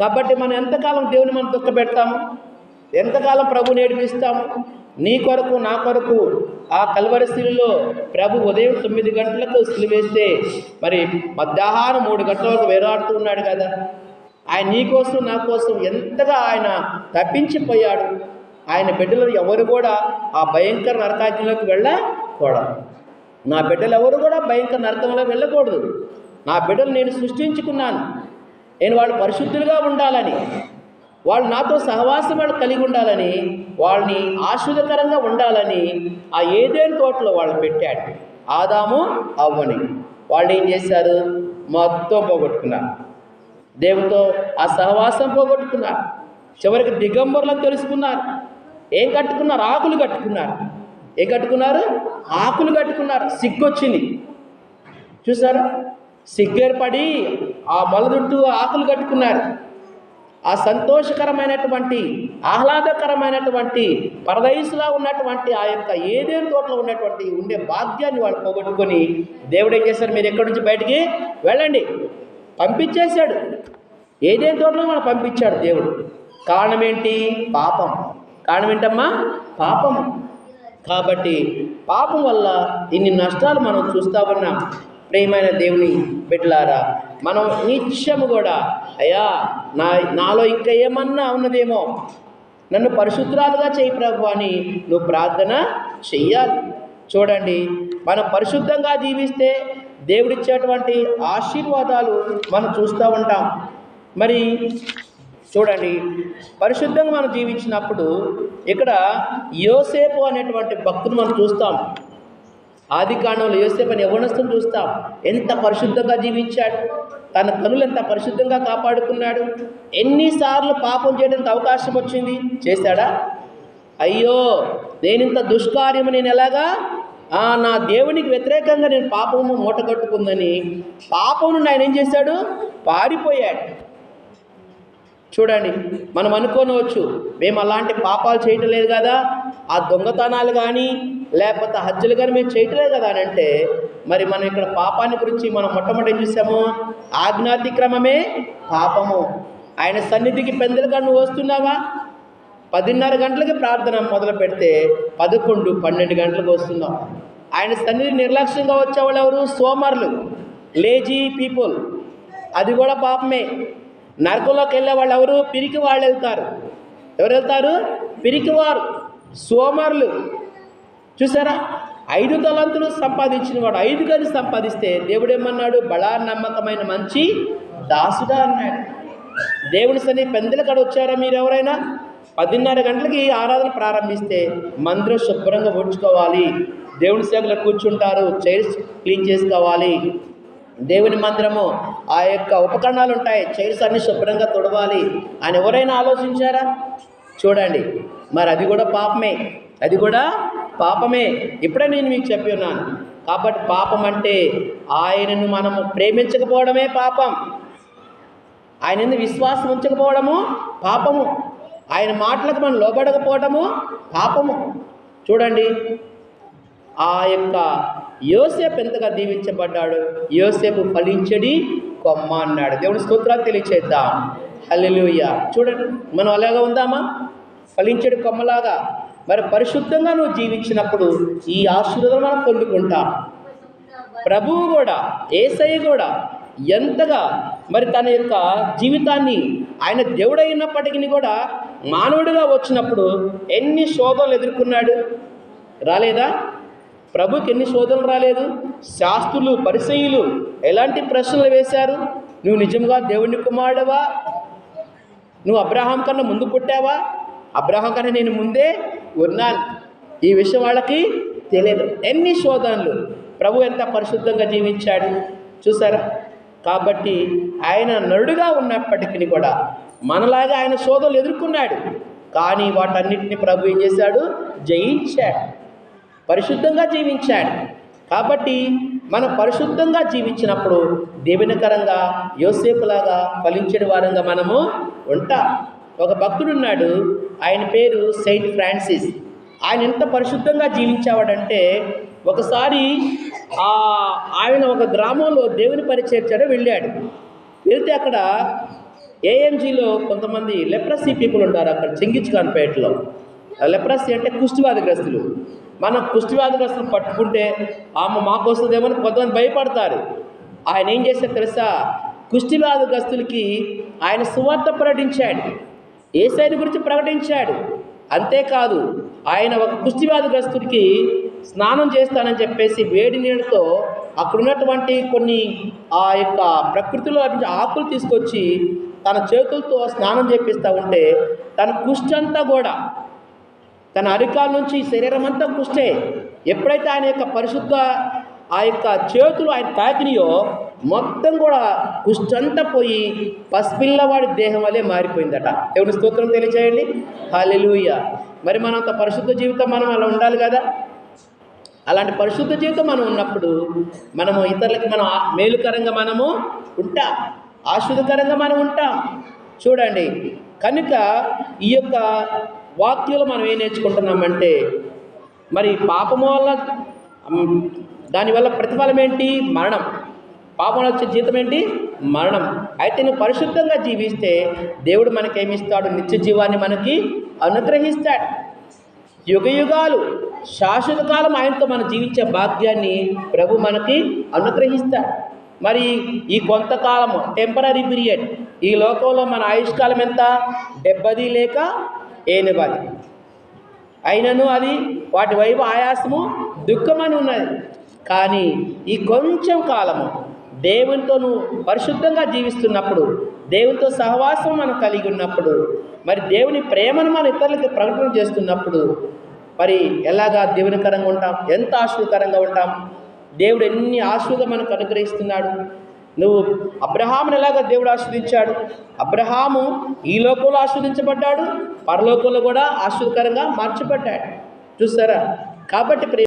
కాబట్టి మనం ఎంతకాలం దేవుని మనం దుఃఖపెడతాము? ఎంతకాలం ప్రభు నేర్పిస్తాము నీ కొరకు నా కొరకు ఆ కల్వరిశిల్లో ప్రభు ఉదయం తొమ్మిది గంటలకు సిలివేస్తే మరి మధ్యాహ్నం మూడు గంటల వరకు వేలాడుతూ ఉన్నాడు కదా. ఆయన నీ కోసం నా కోసం ఎంతగా ఆయన తప్పించిపోయాడు. ఆయన బిడ్డలు ఎవరు కూడా ఆ భయంకర నరకాగ్నిలోకి వెళ్ళకూడదు. నా బిడ్డలు ఎవరు కూడా భయంకర నరకంలో వెళ్ళకూడదు. నా బిడ్డలు నేను సృష్టించుకున్నాను. నేను వాళ్ళు పరిశుద్ధులుగా ఉండాలని వాళ్ళు నాతో సహవాసం వాళ్ళు కలిగి ఉండాలని వాళ్ళని ఆశ్రదకరంగా ఉండాలని ఆ ఏదేని తోటలో వాళ్ళు పెట్టాడు. ఆదాము అవ్వని. వాళ్ళు ఏం చేశారు? మొత్తం పోగొట్టుకున్నారు. దేవునితో ఆ సహవాసం పోగొట్టుకున్నారు. చివరికి దిగంబరులను తెలుసుకున్నారు. ఏం కట్టుకున్నారు? ఆకులు కట్టుకున్నారు. ఏం కట్టుకున్నారు? ఆకులు కట్టుకున్నారు. సిగ్గొచ్చింది. చూసారా? సిగ్గేర్పడి ఆ మలదుట్టు ఆకులు కట్టుకున్నారు. ఆ సంతోషకరమైనటువంటి ఆహ్లాదకరమైనటువంటి పరదయసులా ఉన్నటువంటి ఆ యొక్క ఏదేని తోటలో ఉన్నటువంటి ఉండే భాగ్యాన్ని వాళ్ళు పోగొట్టుకొని దేవుడు ఏం చేశారు మీరు ఎక్కడి నుంచి బయటికి వెళ్ళండి. పంపించేశాడు. ఏదేని తోటలో మనం పంపించాడు దేవుడు. కారణం ఏంటి? పాపం. కారణం ఏంటమ్మా? పాపం. కాబట్టి పాపం వల్ల ఇన్ని నష్టాలు మనం చూస్తా ఉన్నాం. ప్రియమైన దేవుని బిడ్డలారా మనం నిత్యము కూడా అయ్యా నా నాలో ఇంకా ఏమన్నా ఉన్నదేమో నన్ను పరిశుద్ధాలుగా చేయి ప్రభు అని నువ్వు ప్రార్థన చెయ్యాలి. చూడండి మనం పరిశుద్ధంగా జీవిస్తే దేవుడిచ్చేటువంటి ఆశీర్వాదాలు మనం చూస్తూ ఉంటాం. మరి చూడండి పరిశుద్ధంగా మనం జీవించినప్పుడు ఇక్కడ యోసేపు అనేటువంటి భక్తులు మనం చూస్తాం. ఆది కాండంలో యోసేపు అని యవనస్తుని చూస్తాం. ఎంత పరిశుద్ధంగా జీవించాడు. తన కనులు ఎంత పరిశుద్ధంగా కాపాడుకున్నాడు. ఎన్నిసార్లు పాపం చేయడానికి అవకాశం వచ్చింది. చేశాడా? అయ్యో నేను ఇంత దుష్కార్యము నేను ఎలాగా? ఆ, నా దేవునికి వ్యతిరేకంగా నేను పాపము మూట కట్టుకుందని. పాపం నుండి ఆయన ఏం చేశాడు? పారిపోయాడు. చూడండి మనం అనుకోనవచ్చు మేము అలాంటి పాపాలు చేయటం లేదు కదా. ఆ దొంగతనాలు కానీ లేకపోతే హజ్జులు కానీ మేము చేయట్లేదు కదా అని అంటే మరి మనం ఇక్కడ పాపాన్ని గురించి మనం మొట్టమొదటి ఏం చూసాము ఆజ్ఞాతిక్రమమే పాపము. ఆయన సన్నిధికి పెందలుగా నువ్వు వస్తున్నావా? పదిన్నర గంటలకి ప్రార్థన మొదలు పెడితే పదకొండు పన్నెండు గంటలకు వస్తున్నాం. ఆయన సన్నిధి నిర్లక్ష్యంగా వచ్చేవాళ్ళు ఎవరు? సోమర్లు. Lazy people. అది కూడా పాపమే. నరకంలోకి వెళ్ళే వాళ్ళు ఎవరు? పిరికి వాళ్ళు వెళ్తారు. ఎవరు వెళ్తారు? పిరికివారు సోమరులు. చూసారా? ఐదు తలంతులు సంపాదించిన వాడు ఐదు గది సంపాదిస్తే దేవుడు ఏమన్నాడు నమ్మకమైన మంచి దాసుడా అన్నాడు. దేవుని సన్ని పెందల కాడ వచ్చారా మీరు ఎవరైనా పదిన్నర గంటలకి ఆరాధన ప్రారంభిస్తే మందిరం శుభ్రంగా ఉంచుకోవాలి. దేవుని సేవలో కూర్చుంటారు చైర్స్ క్లీన్ చేసుకోవాలి. దేవుని మందిరము ఆ యొక్క ఉపకరణాలు ఉంటాయి చైర్స్ అన్ని శుభ్రంగా తుడవాలి. అని ఎవరైనా ఆలోచించారా? చూడండి. మరి అది కూడా పాపమే. అది కూడా పాపమే. ఇప్పుడే నేను మీకు చెప్పి ఉన్నాను. కాబట్టి పాపం అంటే ఆయనను మనము ప్రేమించకపోవడమే పాపం. ఆయన విశ్వాసం ఉంచకపోవడము? పాపము. ఆయన మాటలకు మనం లోబడకపోవడము? పాపము. చూడండి. ఆ యొక్క యోసేపు ఎంతగా దీవించబడ్డాడు? యోసేపు ఫలించడి కొమ్మ అన్నాడు. దేవుడు స్తోత్రాలు తెలియచేద్దాం. హల్లెలూయ. చూడండి. మనం అలాగా ఉందామా? ఫలించడి కొమ్మలాగా. మరి పరిశుద్ధంగా నువ్వు జీవించినప్పుడు ఈ ఆశీర్వాదం మనం పొందుకుంటాం. ప్రభువు కూడా ఏసయ్య కూడా ఎంతగా మరి తన యొక్క జీవితాన్ని ఆయన దేవుడైనప్పటికీ కూడా మానవుడిగా వచ్చినప్పుడు ఎన్ని శోధనలు ఎదుర్కొన్నాడు? రాలేదా? ప్రభుకి ఎన్ని శోధనలు రాలేదు? శాస్త్రులు పరిసయులు ఎలాంటి ప్రశ్నలు వేశారు? నువ్వు నిజంగా దేవుని కుమారుడవా? నువ్వు అబ్రహాం కన్నా ముందు పుట్టావా? అబ్రహాం కన్నా నేను ముందే ఉన్నాను. ఈ విషయం వాళ్ళకి తెలియదు ఎన్ని శోధనలు? ప్రభు ఎంత పరిశుద్ధంగా జీవించాడు? చూసారా? కాబట్టి ఆయన నరుడుగా ఉన్నప్పటికీ కూడా మనలాగా ఆయన శోధనలు ఎదుర్కొన్నాడు. కానీ వాటన్నిటిని ప్రభు ఏం చేశాడు? జయించాడు. పరిశుద్ధంగా జీవించాడు. కాబట్టి మనం పరిశుద్ధంగా జీవించినప్పుడు దేవునికరంగా యోసేపులాగా ఫలించే వారంగా మనము ఉంటాం. ఒక భక్తుడున్నాడు. ఆయన పేరు సెయింట్ ఫ్రాన్సిస్. ఆయన ఎంత పరిశుద్ధంగా జీవించేవాడంటే ఒకసారి ఆ ఆయన ఒక గ్రామంలో దేవుని పరిచర్చలో వెళ్ళాడు. వెళ్తే అక్కడ ఏఎంజీలో కొంతమంది లెప్రసీ పీపుల్ ఉంటారు అక్కడ చెంగిచ్ ఖాన్పేటలో లెప్రసీ అంటే కుష్టివాదగ్రస్తులు. మనం కుష్టివాదగ్రస్తులు పట్టుకుంటే ఆమె మాకు వస్తుందేమో కొంతమంది భయపడతారు. ఆయన ఏం చేశారు తెలుసా? కుష్టివాదగ్రస్తులకి ఆయన సువార్త ప్రకటించాడు. ఏసైని గురించి ప్రకటించాడు. అంతేకాదు ఆయన ఒక కుష్టివ్యాధిగ్రస్తుడికి స్నానం చేస్తానని చెప్పేసి వేడి నీళ్ళతో అక్కడ ఉన్నటువంటి కొన్ని ఆ యొక్క ప్రకృతిలో లభించే ఆకులు తీసుకొచ్చి తన చేతులతో స్నానం చేపిస్తూ ఉంటే తన కుష్టంతా కూడా తన అరికాల నుంచి శరీరం అంతా కుష్టే. ఎప్పుడైతే ఆయన యొక్క పరిశుద్ధ ఆ యొక్క చేతులు ఆయన తాకినాయో మొత్తం కూడా కుష్టంతా పోయి పసిపిల్లవాడి దేహం వలె మారిపోయిందట. ఎవరి స్తోత్రం తెలియచేయండి. హాలెలూయ మరి మనంత పరిశుద్ధ జీవితం మనం అలా ఉండాలి కదా? అలాంటి పరిశుద్ధ జీవితం మనం ఉన్నప్పుడు మనము ఇతరులకి మనం మేలుకరంగా మనము ఉంటాం. ఆశ్రదకరంగా మనం ఉంటాం. చూడండి. కనుక ఈ యొక్క వాక్యాలు మనం ఏం నేర్చుకుంటున్నామంటే మరి పాపము వల్ల దానివల్ల ప్రతిఫలం ఏంటి? మరణం. పాపంలో వచ్చే జీతం ఏంటి మరణం. అయితే నువ్వు పరిశుద్ధంగా జీవిస్తే దేవుడు మనకేమిస్తాడు? నిత్య జీవాన్ని మనకి అనుగ్రహిస్తాడు. యుగ యుగాలు శాశ్వత కాలం ఆయనతో మనం జీవించే భాగ్యాన్ని ప్రభు మనకి అనుగ్రహిస్తాడు. మరి ఈ కొంతకాలము టెంపరీ పీరియడ్ ఈ లోకంలో మన ఆయుష్కాలం ఎంత? డెబ్బది లేక ఎనభది. అయినను అది వాటి వైపు ఆయాసము దుఃఖమని ఉన్నది. కానీ ఈ కొంచెం కాలము దేవునితో నువ్వు పరిశుద్ధంగా జీవిస్తున్నప్పుడు దేవునితో సహవాసం మనం కలిగి ఉన్నప్పుడు మరి దేవుని ప్రేమను మన ఇతరులకి ప్రకటన చేస్తున్నప్పుడు మరి ఎలాగా దేవునికరంగా ఉంటాం? ఎంత ఆశ్రయకరంగా ఉంటాం? దేవుడు ఎన్ని ఆశలుగా మనకు అనుగ్రహిస్తున్నాడు? నువ్వు అబ్రహామును ఎలాగ దేవుడు ఆస్వాదించాడు అబ్రహాము ఈ లోకంలో ఆస్వాదించబడ్డాడు పరలోకంలో కూడా ఆశ్చర్యకరంగా మార్చబడ్డాడు. చూస్తారా కాబట్టి ప్రియ